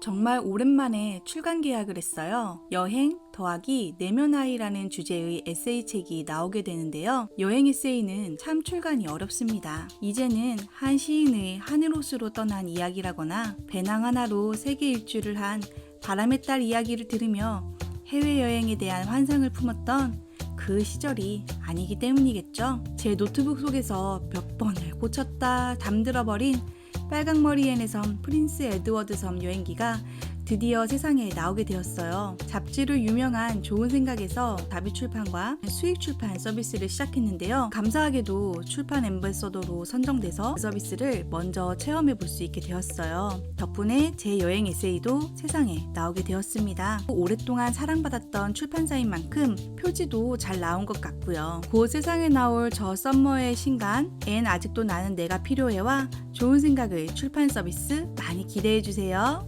정말 오랜만에 출간 계약을 했어요. 여행 더하기 내면 아이라는 주제의 에세이 책이 나오게 되는데요. 여행 에세이는 참 출간이 어렵습니다. 이제는 한 시인의 하늘옷으로 떠난 이야기라거나 배낭 하나로 세계 일주를 한 바람의 딸 이야기를 들으며 해외여행에 대한 환상을 품었던 그 시절이 아니기 때문이겠죠. 제 노트북 속에서 몇 번을 고쳤다 잠들어버린 빨강머리엔의 섬 프린스 에드워드 섬 여행기가 드디어 세상에 나오게 되었어요. 잡지로 유명한 좋은 생각에서 다비 출판과 수익 출판 서비스를 시작했는데요. 감사하게도 출판 엠베서더로 선정돼서 그 서비스를 먼저 체험해 볼 수 있게 되었어요. 덕분에 제 여행 에세이도 세상에 나오게 되었습니다. 오랫동안 사랑받았던 출판사인 만큼 표지도 잘 나온 것 같고요. 곧 세상에 나올 저 썸머의 신간 앤 아직도 나는 내가 필요해와 좋은 생각을 출판 서비스 많이 기대해 주세요.